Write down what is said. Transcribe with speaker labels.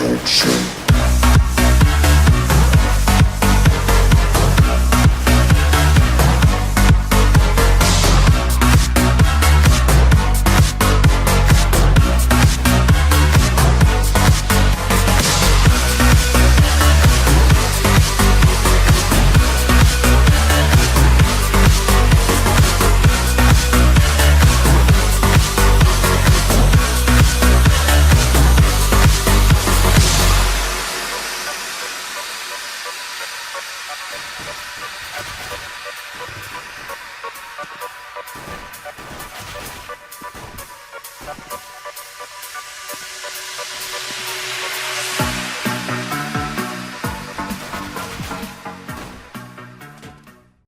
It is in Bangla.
Speaker 1: culture.
Speaker 2: Thank you.